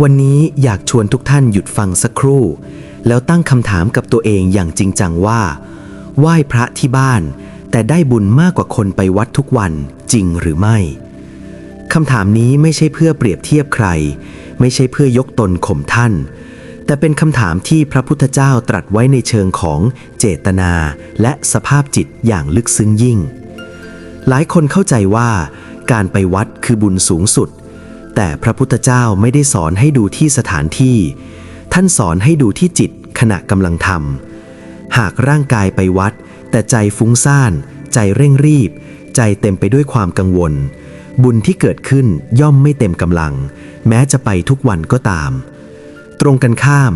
วันนี้อยากชวนทุกท่านหยุดฟังสักครู่ แล้วตั้งคำถามกับตัวเองอย่างจริงจังว่า ไหว้พระที่บ้าน แต่ได้บุญมากกว่าคนไปวัดทุกวันจริงหรือไม่คำถามนี้ไม่ใช่เพื่อเปรียบเทียบใคร ไม่ใช่เพื่อยกตนข่มท่าน แต่เป็นคำถามที่พระพุทธเจ้าตรัสไว้ในเชิงของเจตนา และสภาพจิตอย่างลึกซึ้งยิ่ง หลายคนเข้าใจว่า การไปวัดคือบุญสูงสุด แต่พระพุทธเจ้าไม่ได้สอนให้ดูที่สถานที่ ท่านสอนให้ดูที่จิตขณะกำลังทำหากร่างกายไปวัด แต่ใจฟุ้งซ่าน ใจเร่งรีบ ใจเต็มไปด้วยความกังวล บุญที่เกิดขึ้นย่อมไม่เต็มกำลัง แม้จะไปทุกวันก็ตาม ตรงกันข้าม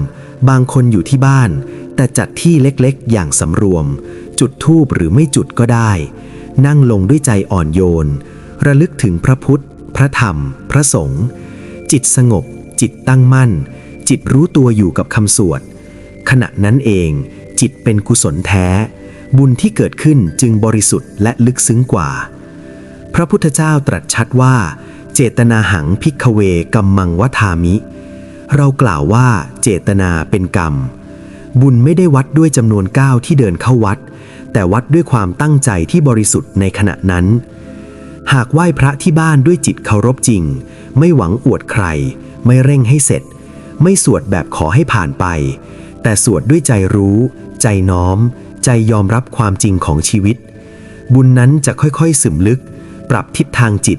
บางคนอยู่ที่บ้าน แต่จัดที่เล็กๆ อย่างสำรวม จุดทูบหรือไม่จุดก็ได้ นั่งลงด้วยใจอ่อนโยน ระลึกถึงพระพุทธ พระธรรม พระสงฆ์จิตสงบ จิตตั้งมั่น จิตรู้ตัวอยู่กับคำสวด ขณะนั้นเอง จิตเป็นกุศลแท้ บุญที่เกิดขึ้นจึงบริสุทธิ์และลึกซึ้งกว่า พระพุทธเจ้าตรัสชัดว่า เจตนาหังพิกเวกัมมังวทามิ เรากล่าวว่าเจตนาเป็นกรรม บุญไม่ได้วัดด้วยจำนวนก้าวที่เดินเข้าวัด แต่วัดด้วยความตั้งใจที่บริสุทธิ์ในขณะนั้น หากไหว้พระที่บ้านด้วยจิตเคารพจริง ไม่หวังอวดใคร ไม่เร่งให้เสร็จ ไม่สวดแบบขอให้ผ่านไป แต่สวดด้วยใจรู้ ใจน้อม ใจยอมรับความจริงของชีวิต บุญนั้นจะค่อยๆซึมลึก ปรับทิศทางจิต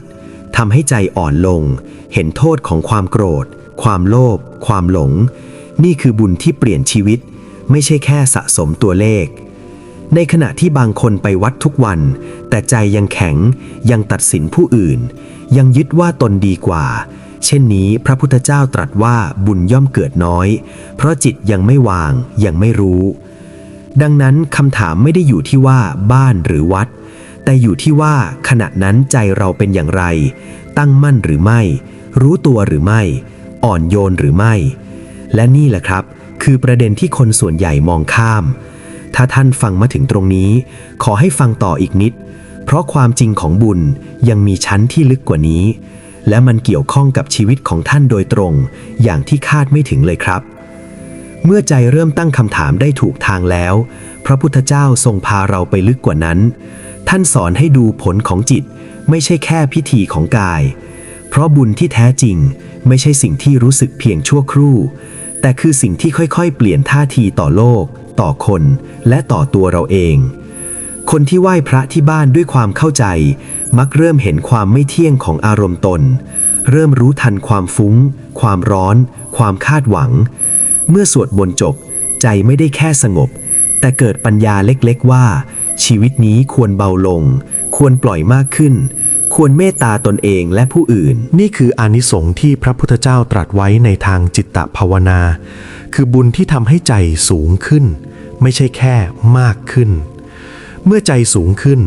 ทำให้ใจอ่อนลง เห็นโทษของความโกรธ ความโลภความหลง นี่คือบุญที่เปลี่ยนชีวิต ไม่ใช่แค่สะสมตัวเลข ในขณะที่บางคนไปวัดทุกวัน แต่ใจยังแข็งยังตัดสินผู้อื่น ยังยึดว่าตนดีกว่า เช่นนี้พระพุทธเจ้าตรัสว่าบุญย่อมเกิดน้อย เพราะจิตยังไม่วางยังไม่รู้ ดังนั้นคำถามไม่ได้อยู่ที่ว่าบ้านหรือวัด แต่อยู่ที่ว่าขณะนั้นใจเราเป็นอย่างไร ตั้งมั่นหรือไม่ รู้ตัวหรือไม่ อ่อนโยนหรือไม่ และนี่แหละครับ คือประเด็นที่คนส่วนใหญ่มองข้าม ถ้าท่านฟังมาถึงตรงนี้ ขอให้ฟังต่ออีกนิด เพราะความจริงของบุญยังมีชั้นที่ลึกกว่านี้ และมันเกี่ยวข้องกับชีวิตของท่านโดยตรง อย่างที่คาดไม่ถึงเลยครับ เมื่อใจเริ่มตั้งคำถามได้ถูกทางแล้ว พระพุทธเจ้าทรงพาเราไปลึกกว่านั้น ท่านสอนให้ดูผลของจิต ไม่ใช่แค่พิธีของกาย เพราะบุญที่แท้จริง ไม่ใช่สิ่งที่รู้สึกเพียงชั่วครู่ แต่คือสิ่งที่ค่อยๆ เปลี่ยนท่าทีต่อโลก ต่อคนและต่อตัวเราเอง คนที่ไหว้พระที่บ้านด้วยความเข้าใจ มักเริ่มเห็นความไม่เที่ยงของอารมณ์ตน เริ่มรู้ทันความฟุ้ง ความร้อน ความคาดหวัง เมื่อสวดบนจบ ใจไม่ได้แค่สงบ แต่เกิดปัญญาเล็กๆว่า ชีวิตนี้ควรเบาลง ควรปล่อยมากขึ้น ควรเมตตาตนเองและผู้อื่น นี่คืออานิสงส์ที่พระพุทธเจ้าตรัสไว้ในทางจิตตภาวนา คือบุญที่ทำให้ใจสูงขึ้น ไม่ใช่แค่มากขึ้น เมื่อใจสูงขึ้น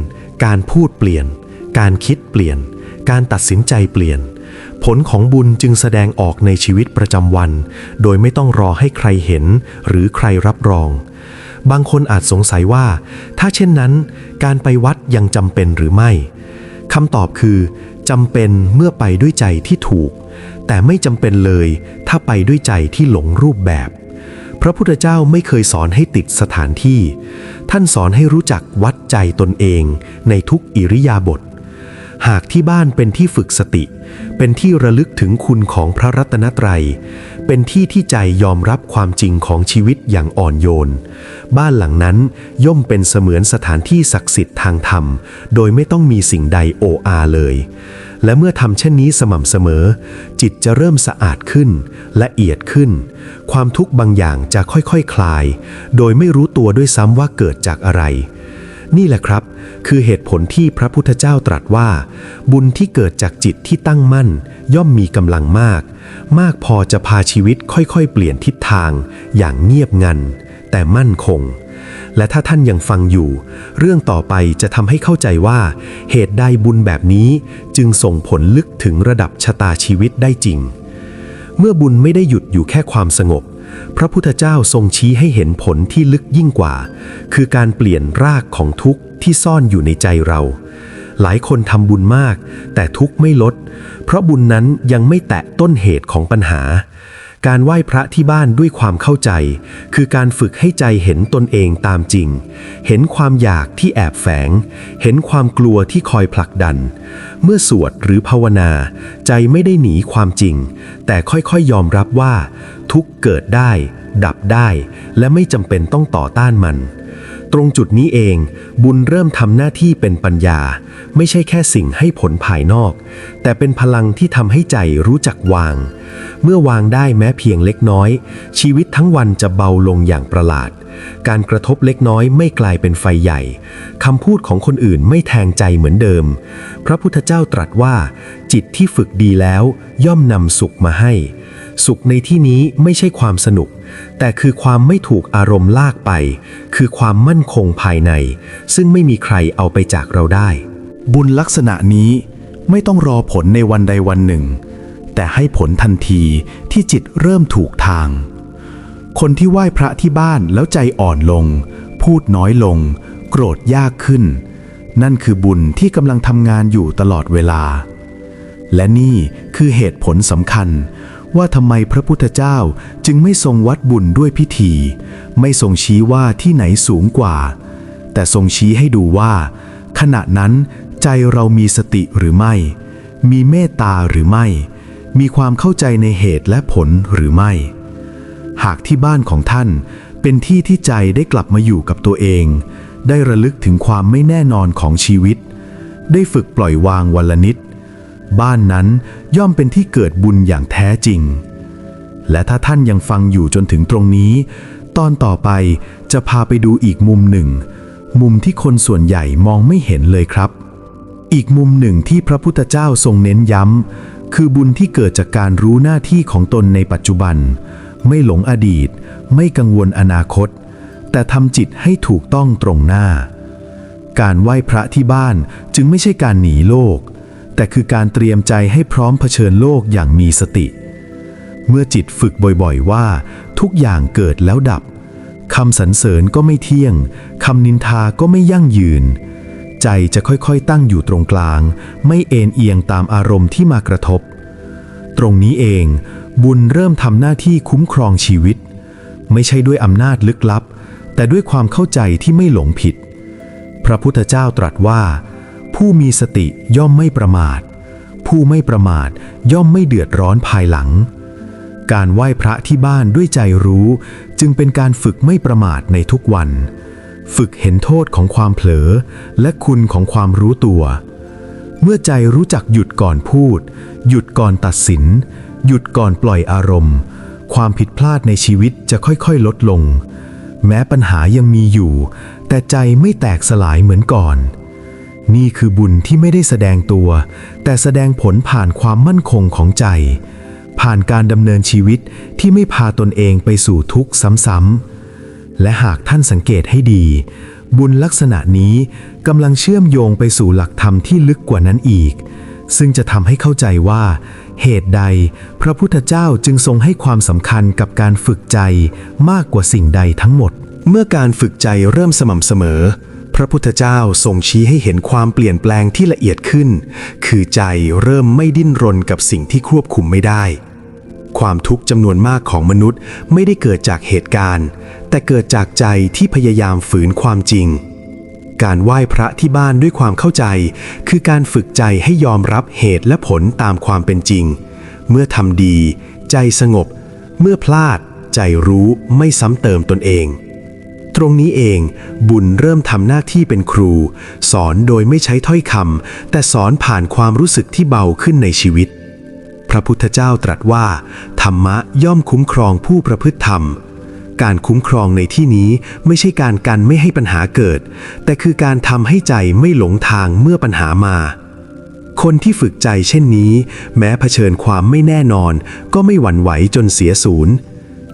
การพูดเปลี่ยน การคิดเปลี่ยน การตัดสินใจเปลี่ยน ผลของบุญจึงแสดงออกในชีวิตประจำวัน โดยไม่ต้องรอให้ใครเห็น หรือใครรับรองบางคนอาจสงสัยว่า ถ้าเช่นนั้น การไปวัดยังจำเป็นหรือไม่ คำตอบคือจำเป็นเมื่อไปด้วยใจที่ถูก แต่ไม่จำเป็นเลยถ้าไปด้วยใจที่หลงรูปแบบ พระพุทธเจ้าไม่เคยสอนให้ติดสถานที่ ท่านสอนให้รู้จักวัดใจตนเองในทุกอิริยาบถหากที่บ้านเป็นที่ฝึกสติ เป็นที่ระลึกถึงคุณของพระรัตนตรัย เป็นที่ที่ใจยอมรับความจริงของชีวิตอย่างอ่อนโยน บ้านหลังนั้นย่อมเป็นเสมือนสถานที่ศักดิ์สิทธิ์ทางธรรม โดยไม่ต้องมีสิ่งใดโออาเลย และเมื่อทำเช่นนี้สม่ำเสมอ จิตจะเริ่มสะอาดขึ้น ละเอียดขึ้น ความทุกข์บางอย่างจะค่อยๆคคลาย โดยไม่รู้ตัวด้วยซ้ำว่าเกิดจากอะไร นี่แหละครับ คือเหตุผลที่พระพุทธเจ้าตรัสว่า บุญที่เกิดจากจิตที่ตั้งมั่น ย่อมมีกำลังมาก มากพอจะพาชีวิตค่อยๆ เปลี่ยนทิศทาง อย่างเงียบงัน แต่มั่นคง และถ้าท่านยังฟังอยู่ เรื่องต่อไปจะทำให้เข้าใจว่า เหตุใดบุญแบบนี้จึงส่งผลลึกถึงระดับชะตาชีวิตได้จริง เมื่อบุญไม่ได้หยุดอยู่แค่ความสงบ พระพุทธเจ้าทรงชี้ให้เห็นผลที่ลึกยิ่งกว่า คือการเปลี่ยนรากของทุกข์ที่ซ่อนอยู่ในใจเรา หลายคนทำบุญมาก แต่ทุกข์ไม่ลด เพราะบุญนั้นยังไม่แตะต้นเหตุของปัญหา การไหว้พระที่บ้านด้วยความเข้าใจ คือการฝึกให้ใจเห็นตนเองตามจริง เห็นความอยากที่แอบแฝง เห็นความกลัวที่คอยผลักดัน เมื่อสวดหรือภาวนา ใจไม่ได้หนีความจริง แต่ค่อยๆยอมรับว่า ทุกเกิดได้ ดับได้ และไม่จำเป็นต้องต่อต้านมัน ตรงจุดนี้เอง บุญเริ่มทำหน้าที่เป็นปัญญา ไม่ใช่แค่สิ่งให้ผลภายนอก แต่เป็นพลังที่ทำให้ใจรู้จักวาง เมื่อวางได้แม้เพียงเล็กน้อย ชีวิตทั้งวันจะเบาลงอย่างประหลาด การกระทบเล็กน้อยไม่กลายเป็นไฟใหญ่คำพูดของคนอื่นไม่แทงใจเหมือนเดิม พระพุทธเจ้าตรัสว่า จิตที่ฝึกดีแล้ว ย่อมนำสุขมาให้ สุขในที่นี้ไม่ใช่ความสนุก แต่คือความไม่ถูกอารมณ์ลากไป คือความมั่นคงภายใน ซึ่งไม่มีใครเอาไปจากเราได้ บุญลักษณะนี้ไม่ต้องรอผลในวันใดวันหนึ่ง แต่ให้ผลทันทีที่จิตเริ่มถูกทาง คนที่ไหว้พระที่บ้านแล้วใจอ่อนลง พูดน้อยลง โกรธยากขึ้น นั่นคือบุญที่กำลังทำงานอยู่ตลอดเวลา และนี่คือเหตุผลสำคัญ ว่าทำไมพระพุทธเจ้าจึงไม่ทรงวัดบุญด้วยพิธี ไม่ทรงชี้ว่าที่ไหนสูงกว่า แต่ทรงชี้ให้ดูว่า ขณะนั้นใจเรามีสติหรือไม่ มีเมตตาหรือไม่ มีความเข้าใจในเหตุและผลหรือไม่ หากที่บ้านของท่านเป็นที่ที่ใจได้กลับมาอยู่กับตัวเอง ได้ระลึกถึงความไม่แน่นอนของชีวิต ได้ฝึกปล่อยวางวันละนิด บ้านนั้นย่อมเป็นที่เกิดบุญอย่างแท้จริง และถ้าท่านยังฟังอยู่จนถึงตรงนี้ ตอนต่อไปจะพาไปดูอีกมุมหนึ่ง มุมที่คนส่วนใหญ่มองไม่เห็นเลยครับ อีกมุมหนึ่งที่พระพุทธเจ้าทรงเน้นย้ำ คือบุญที่เกิดจากการรู้หน้าที่ของตนในปัจจุบัน ไม่หลงอดีต ไม่กังวลอนาคต แต่ทำจิตให้ถูกต้องตรงหน้า การไหว้พระที่บ้านจึงไม่ใช่การหนีโลก แต่คือการเตรียมใจให้พร้อมเผชิญโลกอย่างมีสติ เมื่อจิตฝึกบ่อยๆว่า ทุกอย่างเกิดแล้วดับคำสรรเสริญก็ไม่เที่ยงคำนินทาก็ไม่ยั่งยืน ใจจะค่อยๆตั้งอยู่ตรงกลาง ไม่เอ็นเอียงตามอารมณ์ที่มากระทบ ตรงนี้เองบุญเริ่มทำหน้าที่คุ้มครองชีวิต ไม่ใช่ด้วยอำนาจลึกลับ แต่ด้วยความเข้าใจที่ไม่หลงผิด พระพุทธเจ้าตรัสว่า ผู้มีสติย่อมไม่ประมาท ผู้ไม่ประมาทย่อมไม่เดือดร้อนภายหลัง การไหว้พระที่บ้านด้วยใจรู้ จึงเป็นการฝึกไม่ประมาทในทุกวัน ฝึกเห็นโทษของความเผลอ และคุณของความรู้ตัว เมื่อใจรู้จักหยุดก่อนพูด หยุดก่อนตัดสิน หยุดก่อนปล่อยอารมณ์ ความผิดพลาดในชีวิตจะค่อยๆ ลดลง แม้ปัญหายังมีอยู่ แต่ใจไม่แตกสลายเหมือนก่อน นี่คือบุญที่ไม่ได้แสดงตัว แต่แสดงผลผ่านความมั่นคงของใจ ผ่านการดำเนินชีวิตที่ไม่พาตนเองไปสู่ทุกข์ซ้ำๆและหากท่านสังเกตให้ดี บุญลักษณะนี้กำลังเชื่อมโยงไปสู่หลักธรรมที่ลึกกว่านั้นอีก ซึ่งจะทำให้เข้าใจว่า เหตุใดพระพุทธเจ้าจึงทรงให้ความสำคัญกับการฝึกใจมากกว่าสิ่งใดทั้งหมด เมื่อการฝึกใจเริ่มสม่ำเสมอ พระพุทธเจ้าทรงชี้ให้เห็นความเปลี่ยนแปลงที่ละเอียดขึ้น คือใจเริ่มไม่ดิ้นรนกับสิ่งที่ควบคุมไม่ได้ ความทุกข์จำนวนมากของมนุษย์ไม่ได้เกิดจากเหตุการณ์ แต่เกิดจากใจที่พยายามฝืนความจริง การไหว้พระที่บ้านด้วยความเข้าใจ คือการฝึกใจให้ยอมรับเหตุและผลตามความเป็นจริง เมื่อทำดี ใจสงบ เมื่อพลาด ใจรู้ไม่ซ้ำเติมตนเอง ตรงนี้เองบุญเริ่มทำหน้าที่เป็นครู สอนโดยไม่ใช้ถ้อยคำแต่สอนผ่านความรู้สึกที่เบาขึ้นในชีวิต พระพุทธเจ้าตรัสว่า ธรรมะย่อมคุ้มครองผู้ประพฤติธรรม การคุ้มครองในที่นี้ไม่ใช่การกันไม่ให้ปัญหาเกิด แต่คือการทำให้ใจไม่หลงทางเมื่อปัญหามา คนที่ฝึกใจเช่นนี้ แม้เผชิญความไม่แน่นอน ก็ไม่หวั่นไหวจนเสียศูนย์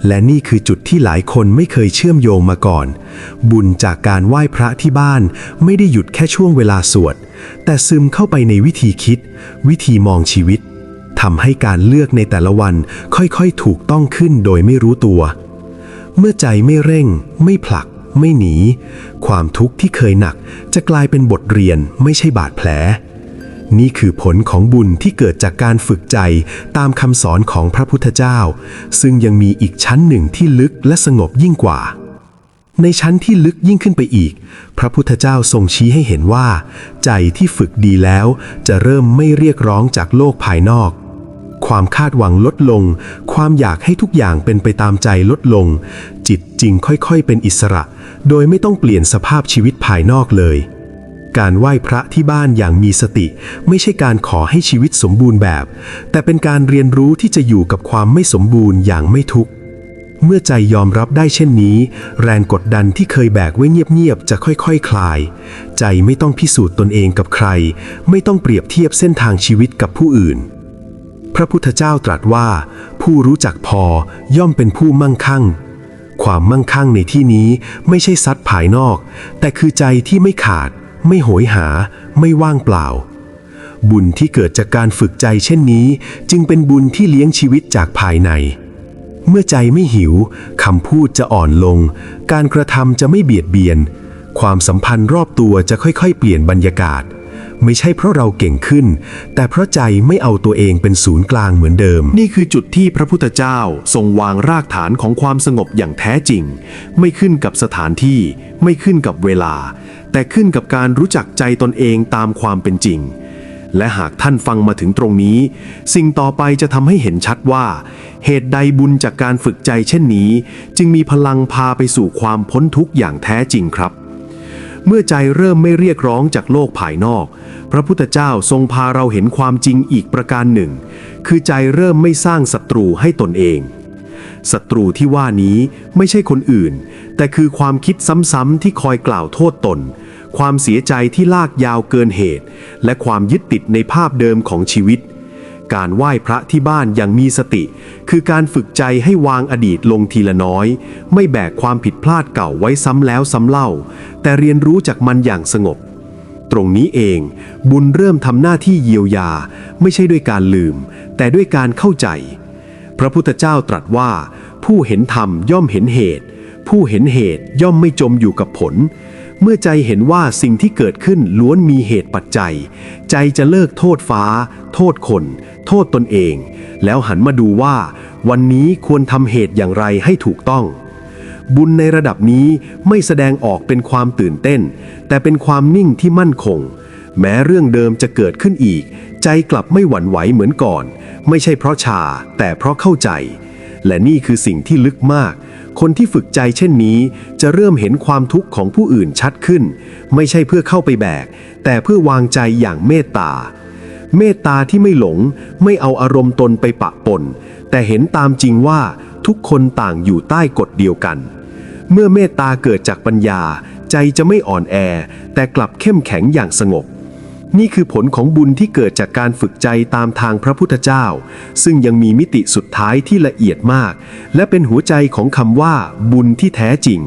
และนี่คือจุดที่หลายคนไม่เคยเชื่อมโยงมาก่อน บุญจากการไหว้พระที่บ้านไม่ได้หยุดแค่ช่วงเวลาสวด แต่ซึมเข้าไปในวิธีคิด วิธีมองชีวิตทำให้การเลือกในแต่ละวันค่อยๆ ถูกต้องขึ้นโดยไม่รู้ตัว เมื่อใจไม่เร่ง ไม่ผลัก ไม่หนี ความทุกข์ที่เคยหนักจะกลายเป็นบทเรียนไม่ใช่บาดแผล นี่คือผลของบุญที่เกิดจากการฝึกใจตามคำสอนของพระพุทธเจ้า ซึ่งยังมีอีกชั้นหนึ่งที่ลึกและสงบยิ่งกว่า ในชั้นที่ลึกยิ่งขึ้นไปอีก พระพุทธเจ้าทรงชี้ให้เห็นว่า ใจที่ฝึกดีแล้วจะเริ่มไม่เรียกร้องจากโลกภายนอก ความคาดหวังลดลง ความอยากให้ทุกอย่างเป็นไปตามใจลดลง จิตจริงค่อยๆ เป็นอิสระ โดยไม่ต้องเปลี่ยนสภาพชีวิตภายนอกเลย การไหว้พระที่บ้านอย่างมีสติ ไม่ใช่การขอให้ชีวิตสมบูรณ์แบบ แต่เป็นการเรียนรู้ที่จะอยู่กับความไม่สมบูรณ์อย่างไม่ทุกข์เมื่อใจยอมรับได้เช่นนี้ แรงกดดันที่เคยแบกไว้เงียบๆจะค่อยๆคคลาย ใจไม่ต้องพิสูจน์ตนเองกับใคร ไม่ต้องเปรียบเทียบเส้นทางชีวิตกับผู้อื่น พระพุทธเจ้าตรัสว่า ผู้รู้จักพอย่อมเป็นผู้มั่งคั่ง ความมั่งคั่งในที่นี้ไม่ใช่ซัดภายนอก แต่คือใจที่ไม่ขาด ไม่โหยหา ไม่ว่างเปล่า บุญที่เกิดจากการฝึกใจเช่นนี้ จึงเป็นบุญที่เลี้ยงชีวิตจากภายใน เมื่อใจไม่หิวคำพูดจะอ่อนลง การกระทำจะไม่เบียดเบียน ความสัมพันธ์รอบตัวจะค่อยๆ เปลี่ยนบรรยากาศ ไม่ใช่เพราะเราเก่งขึ้น แต่เพราะใจไม่เอาตัวเองเป็นศูนย์กลางเหมือนเดิม นี่คือจุดที่พระพุทธเจ้าทรงวางรากฐานของความสงบอย่างแท้จริง ไม่ขึ้นกับสถานที่ ไม่ขึ้นกับเวลา แต่ขึ้นกับการรู้จักใจตนเองตามความเป็นจริง และหากท่านฟังมาถึงตรงนี้ สิ่งต่อไปจะทำให้เห็นชัดว่า เหตุใดบุญจากการฝึกใจเช่นนี้ จึงมีพลังพาไปสู่ความพ้นทุกข์อย่างแท้จริงครับ เมื่อใจเริ่มไม่เรียกร้องจากโลกภายนอก พระพุทธเจ้าทรงพาเราเห็นความจริงอีกประการหนึ่ง คือใจเริ่มไม่สร้างศัตรูให้ตนเองศัตรูที่ว่านี้ไม่ใช่คนอื่น แต่คือความคิดซ้ำๆที่คอยกล่าวโทษตน ความเสียใจที่ลากยาวเกินเหตุ และความยึดติดในภาพเดิมของชีวิต การไหว้พระที่บ้านอย่างมีสติ คือการฝึกใจให้วางอดีตลงทีละน้อย ไม่แบกความผิดพลาดเก่าไว้ซ้ำแล้วซ้ำเล่า แต่เรียนรู้จากมันอย่างสงบ ตรงนี้เอง บุญเริ่มทำหน้าที่เยียวยา ไม่ใช่ด้วยการลืม แต่ด้วยการเข้าใจ พระพุทธเจ้าตรัสว่า ผู้เห็นธรรมย่อมเห็นเหตุ ผู้เห็นเหตุย่อมไม่จมอยู่กับผล เมื่อใจเห็นว่าสิ่งที่เกิดขึ้นล้วนมีเหตุปัจจัย ใจจะเลิกโทษฟ้า โทษคน โทษตนเอง แล้วหันมาดูว่า วันนี้ควรทำเหตุอย่างไรให้ถูกต้อง บุญในระดับนี้ไม่แสดงออกเป็นความตื่นเต้น แต่เป็นความนิ่งที่มั่นคง แม้เรื่องเดิมจะเกิดขึ้นอีก ใจกลับไม่หวั่นไหวเหมือนก่อน ไม่ใช่เพราะชา แต่เพราะเข้าใจ และนี่คือสิ่งที่ลึกมาก คนที่ฝึกใจเช่นนี้จะเริ่มเห็นความทุกข์ของผู้อื่นชัดขึ้น ไม่ใช่เพื่อเข้าไปแบก แต่เพื่อวางใจอย่างเมตตา เมตตาที่ไม่หลง ไม่เอาอารมณ์ตนไปปะปน แต่เห็นตามจริงว่าทุกคนต่างอยู่ใต้กฎเดียวกัน เมื่อเมตตาเกิดจากปัญญา ใจจะไม่อ่อนแอ แต่กลับเข้มแข็งอย่างสงบ นี่คือผลของบุญที่เกิดจากการฝึกใจตามทางพระพุทธเจ้า ซึ่งยังมีมิติสุดท้ายที่ละเอียดมาก และเป็นหัวใจของคำว่า บุญที่แท้จริง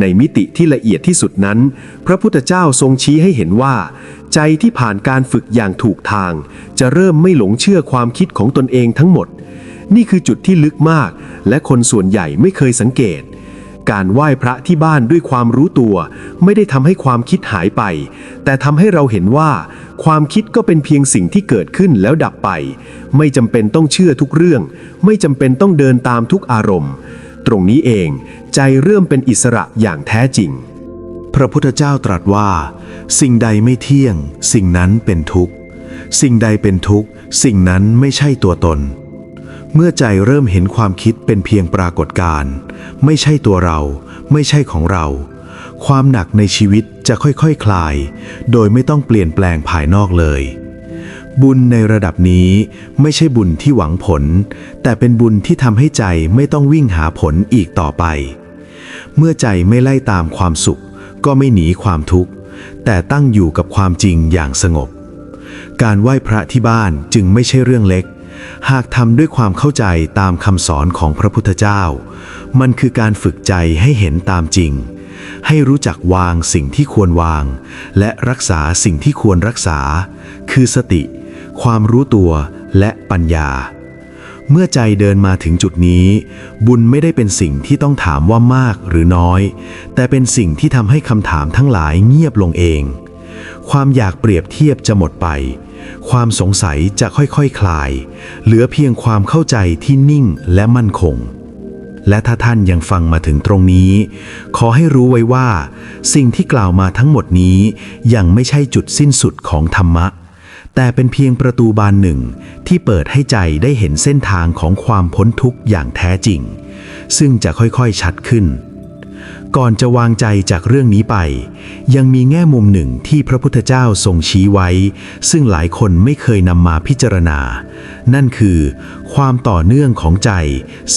ในมิติที่ละเอียดที่สุดนั้น พระพุทธเจ้าทรงชี้ให้เห็นว่า ใจที่ผ่านการฝึกอย่างถูกทาง จะเริ่มไม่หลงเชื่อความคิดของตนเองทั้งหมด นี่คือจุดที่ลึกมาก และคนส่วนใหญ่ไม่เคยสังเกต การไหว้พระที่บ้านด้วยความรู้ตัว ไม่ได้ทำให้ความคิดหายไป แต่ทำให้เราเห็นว่า ความคิดก็เป็นเพียงสิ่งที่เกิดขึ้นแล้วดับไป ไม่จำเป็นต้องเชื่อทุกเรื่อง ไม่จำเป็นต้องเดินตามทุกอารมณ์ ตรงนี้เองใจเริ่มเป็นอิสระอย่างแท้จริง พระพุทธเจ้าตรัสว่า สิ่งใดไม่เที่ยง สิ่งนั้นเป็นทุกข์ สิ่งใดเป็นทุกข์ สิ่งนั้นไม่ใช่ตัวตน เมื่อใจเริ่มเห็นความคิดเป็นเพียงปรากฏการณ์ไม่ใช่ตัวเรา ไม่ใช่ของเรา ความหนักในชีวิตจะค่อยๆคคลาย โดยไม่ต้องเปลี่ยนแปลงภายนอกเลย บุญในระดับนี้ไม่ใช่บุญที่หวังผล แต่เป็นบุญที่ทำให้ใจไม่ต้องวิ่งหาผลอีกต่อไป เมื่อใจไม่ไล่ตามความสุข ก็ไม่หนีความทุกข์ แต่ตั้งอยู่กับความจริงอย่างสงบ การไหว้พระที่บ้านจึงไม่ใช่เรื่องเล็ก หากทำด้วยความเข้าใจตามคำสอนของพระพุทธเจ้า มันคือการฝึกใจให้เห็นตามจริง ให้รู้จักวางสิ่งที่ควรวาง และรักษาสิ่งที่ควรรักษา คือสติ ความรู้ตัวและปัญญา เมื่อใจเดินมาถึงจุดนี้ บุญไม่ได้เป็นสิ่งที่ต้องถามว่ามากหรือน้อย แต่เป็นสิ่งที่ทำให้คำถามทั้งหลายเงียบลงเอง ความอยากเปรียบเทียบจะหมดไป ความสงสัยจะค่อยๆคคลาย เหลือเพียงความเข้าใจที่นิ่งและมั่นคง และถ้าท่านยังฟังมาถึงตรงนี้ ขอให้รู้ไว้ว่า สิ่งที่กล่าวมาทั้งหมดนี้ ยังไม่ใช่จุดสิ้นสุดของธรรมะ แต่เป็นเพียงประตูบานหนึ่ง ที่เปิดให้ใจได้เห็นเส้นทางของความพ้นทุกข์อย่างแท้จริง ซึ่งจะค่อยๆชัดขึ้น ก่อนจะวางใจจากเรื่องนี้ไป ยังมีแง่มุมหนึ่งที่พระพุทธเจ้าทรงชี้ไว้ ซึ่งหลายคนไม่เคยนำมาพิจารณา นั่นคือ ความต่อเนื่องของใจ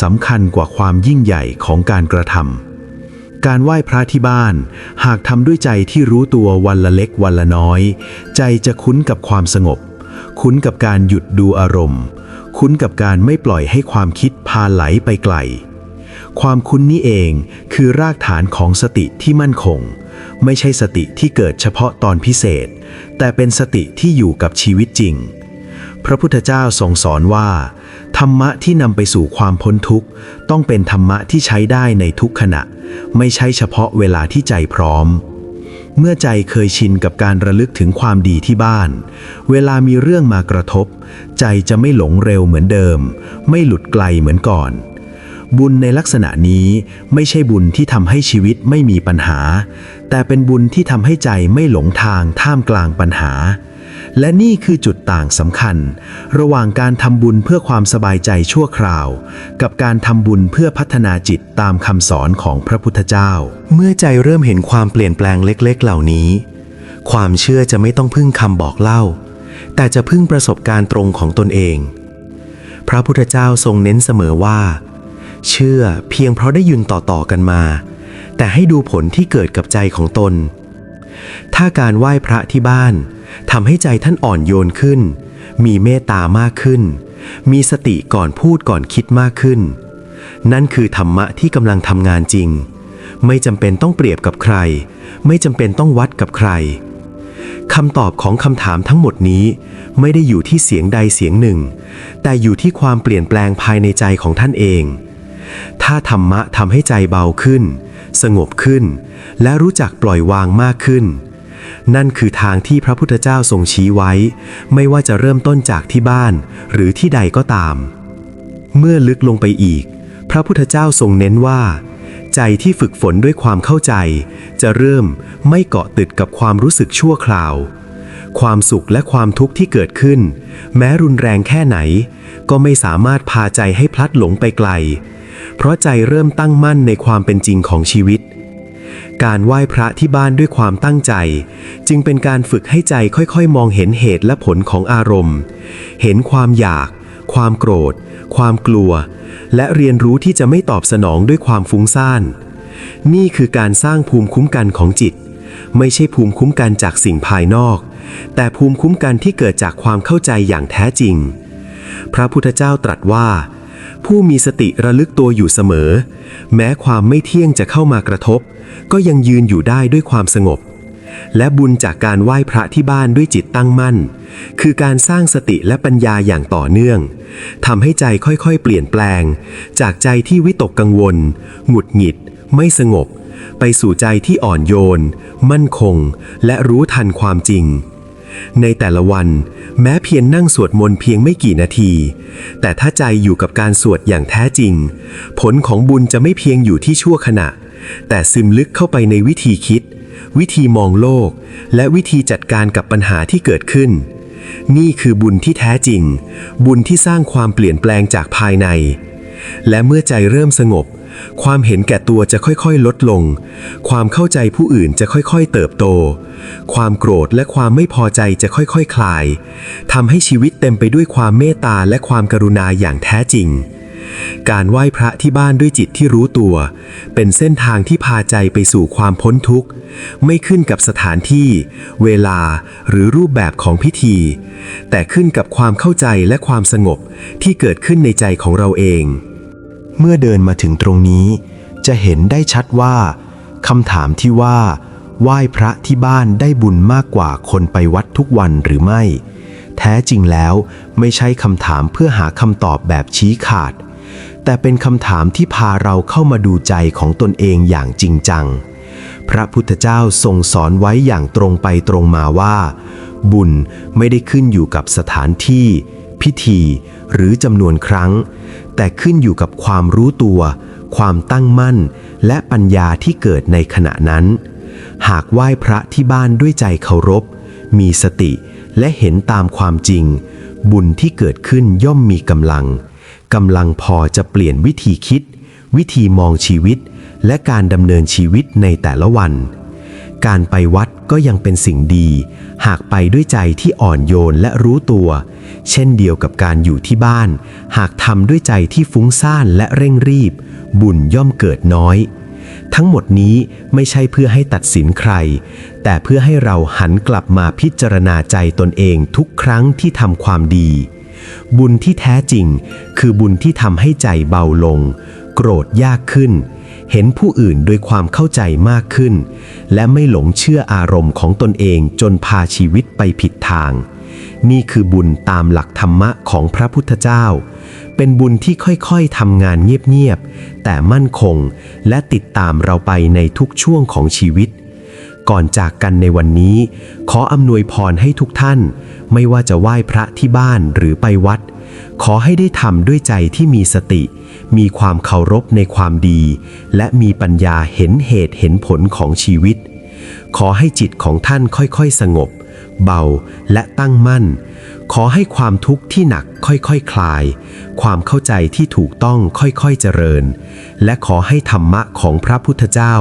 สำคัญกว่าความยิ่งใหญ่ของการกระทำการไหว้พระที่บ้าน หากทำด้วยใจที่รู้ตัววันละเล็กวันละน้อย ใจจะคุ้นกับความสงบ คุ้นกับการหยุดดูอารมณ์ คุ้นกับการไม่ปล่อยให้ความคิดพาไหลไปไกล ความคุ้นนี้เองคือรากฐานของสติที่มั่นคง ไม่ใช่สติที่เกิดเฉพาะตอนพิเศษ แต่เป็นสติที่อยู่กับชีวิตจริง พระพุทธเจ้าทรงสอนว่า ธรรมะที่นำไปสู่ความพ้นทุกข์ ต้องเป็นธรรมะที่ใช้ได้ในทุกขณะ ไม่ใช่เฉพาะเวลาที่ใจพร้อม เมื่อใจเคยชินกับการระลึกถึงความดีที่บ้าน เวลามีเรื่องมากระทบ ใจจะไม่หลงเร็วเหมือนเดิม ไม่หลุดไกลเหมือนก่อน บุญในลักษณะนี้ไม่ใช่บุญที่ทำให้ชีวิตไม่มีปัญหา แต่เป็นบุญที่ทำให้ใจไม่หลงทางท่ามกลางปัญหา และนี่คือจุดต่างสำคัญ ระหว่างการทำบุญเพื่อความสบายใจชั่วคราว กับการทำบุญเพื่อพัฒนาจิตตามคำสอนของพระพุทธเจ้า เมื่อใจเริ่มเห็นความเปลี่ยนแปลงเล็ก ๆ เหล่านี้ ความเชื่อจะไม่ต้องพึ่งคำบอกเล่า แต่จะพึ่งประสบการณ์ตรงของตนเอง พระพุทธเจ้าทรงเน้นเสมอว่า เชื่อเพียงเพราะได้ยินต่อๆกันมา แต่ให้ดูผลที่เกิดกับใจของตน ถ้าการไหว้พระที่บ้านทำให้ใจท่านอ่อนโยนขึ้น มีเมตตามากขึ้น มีสติก่อนพูดก่อนคิดมากขึ้น นั่นคือธรรมะที่กำลังทำงานจริง ไม่จำเป็นต้องเปรียบกับใคร ไม่จำเป็นต้องวัดกับใครคำตอบของคำถามทั้งหมดนี้ไม่ได้อยู่ที่เสียงใดเสียงหนึ่ง แต่อยู่ที่ความเปลี่ยนแปลงภายในใจของท่านเอง ถ้าธรรมะทำให้ใจเบาขึ้น สงบขึ้น และรู้จักปล่อยวางมากขึ้น นั่นคือทางที่พระพุทธเจ้าทรงชี้ไว้ ไม่ว่าจะเริ่มต้นจากที่บ้าน หรือที่ใดก็ตาม เมื่อลึกลงไปอีก พระพุทธเจ้าทรงเน้นว่า ใจที่ฝึกฝนด้วยความเข้าใจ จะเริ่มไม่เกาะติดกับความรู้สึกชั่วคราว ความสุขและความทุกข์ที่เกิดขึ้น แม้รุนแรงแค่ไหน ก็ไม่สามารถพาใจให้พลัดหลงไปไกล เพราะใจเริ่มตั้งมั่นในความเป็นจริงของชีวิต การไหว้พระที่บ้านด้วยความตั้งใจ จึงเป็นการฝึกให้ใจค่อยๆ มองเห็นเหตุและผลของอารมณ์ เห็นความอยาก ความโกรธ ความกลัว และเรียนรู้ที่จะไม่ตอบสนองด้วยความฟุ้งซ่าน นี่คือการสร้างภูมิคุ้มกันของจิต ไม่ใช่ภูมิคุ้มกันจากสิ่งภายนอก แต่ภูมิคุ้มกันที่เกิดจากความเข้าใจอย่างแท้จริง พระพุทธเจ้าตรัสว่า ผู้มีสติระลึกตัวอยู่เสมอ แม้ความไม่เที่ยงจะเข้ามากระทบ ก็ยังยืนอยู่ได้ด้วยความสงบ และบุญจากการไหว้พระที่บ้านด้วยจิตตั้งมั่น คือการสร้างสติและปัญญาอย่างต่อเนื่องทำให้ใจค่อยๆ เปลี่ยนแปลง จากใจที่วิตกกังวล หงุดหงิด ไม่สงบ ไปสู่ใจที่อ่อนโยน มั่นคง และรู้ทันความจริง ในแต่ละวัน แม้เพียงนั่งสวดมนต์เพียงไม่กี่นาที แต่ถ้าใจอยู่กับการสวดอย่างแท้จริง ผลของบุญจะไม่เพียงอยู่ที่ชั่วขณะ แต่ซึมลึกเข้าไปในวิธีคิด วิธีมองโลก และวิธีจัดการกับปัญหาที่เกิดขึ้นนี่คือบุญที่แท้จริง บุญที่สร้างความเปลี่ยนแปลงจากภายใน และเมื่อใจเริ่มสงบ ความเห็นแก่ตัวจะค่อยๆ ลดลง ความเข้าใจผู้อื่นจะค่อยๆ เติบโต ความโกรธและความไม่พอใจจะค่อยๆคคลายทำให้ชีวิตเต็มไปด้วยความเมตตาและความกรุณาอย่างแท้จริง การไหว้พระที่บ้านด้วยจิตที่รู้ตัว เป็นเส้นทางที่พาใจไปสู่ความพ้นทุกข์ ไม่ขึ้นกับสถานที่ เวลาหรือรูปแบบของพิธี แต่ขึ้นกับความเข้าใจและความสงบที่เกิดขึ้นในใจของเราเอง เมื่อเดินมาถึงตรงนี้ จะเห็นได้ชัดว่าคำถามที่ว่าไหว้พระที่บ้านได้บุญมากกว่าคนไปวัดทุกวันหรือไม่ แท้จริงแล้วไม่ใช่คำถามเพื่อหาคำตอบแบบชี้ขาด แต่เป็นคำถามที่พาเราเข้ามาดูใจของตนเองอย่างจริงจัง พระพุทธเจ้าทรงสอนไว้อย่างตรงไปตรงมาว่า บุญไม่ได้ขึ้นอยู่กับสถานที่ พิธี หรือจำนวนครั้ง แต่ขึ้นอยู่กับความรู้ตัว ความตั้งมั่น และปัญญาที่เกิดในขณะนั้น หากไหว้พระที่บ้านด้วยใจเคารพ มีสติและเห็นตามความจริง บุญที่เกิดขึ้นย่อมมีกำลังกำลังพอจะเปลี่ยนวิธีคิด วิธีมองชีวิต และการดำเนินชีวิตในแต่ละวัน การไปวัดก็ยังเป็นสิ่งดี หากไปด้วยใจที่อ่อนโยนและรู้ตัว เช่นเดียวกับการอยู่ที่บ้าน หากทำด้วยใจที่ฟุ้งซ่านและเร่งรีบ บุญย่อมเกิดน้อย ทั้งหมดนี้ไม่ใช่เพื่อให้ตัดสินใคร แต่เพื่อให้เราหันกลับมาพิจารณาใจตนเองทุกครั้งที่ทำความดี บุญที่แท้จริง คือบุญที่ทำให้ใจเบาลง โกรธยากขึ้น เห็นผู้อื่นโดยความเข้าใจมากขึ้น และไม่หลงเชื่ออารมณ์ของตนเองจนพาชีวิตไปผิดทาง นี่คือบุญตามหลักธรรมะของพระพุทธเจ้า เป็นบุญที่ค่อยๆทำงานเงียบๆ แต่มั่นคงและติดตามเราไปในทุกช่วงของชีวิต ก่อนจากกันในวันนี้ ขออำนวยพรให้ทุกท่าน ไม่ว่าจะไหว้พระที่บ้านหรือไปวัด ขอให้ได้ทำด้วยใจที่มีสติ มีความเคารพในความดี และมีปัญญาเห็นเหตุเห็นผลของชีวิต ขอให้จิตของท่านค่อยๆสงบ เบาและตั้งมั่น ขอให้ความทุกข์ที่หนักค่อยๆคคลาย ความเข้าใจที่ถูกต้องค่อยๆเจริญ และขอให้ธรรมะของพระพุทธเจ้า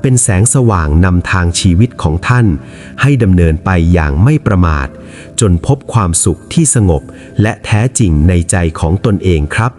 เป็นแสงสว่างนำทางชีวิตของท่าน ให้ดำเนินไปอย่างไม่ประมาท จนพบความสุขที่สงบและแท้จริงในใจของตนเองครับ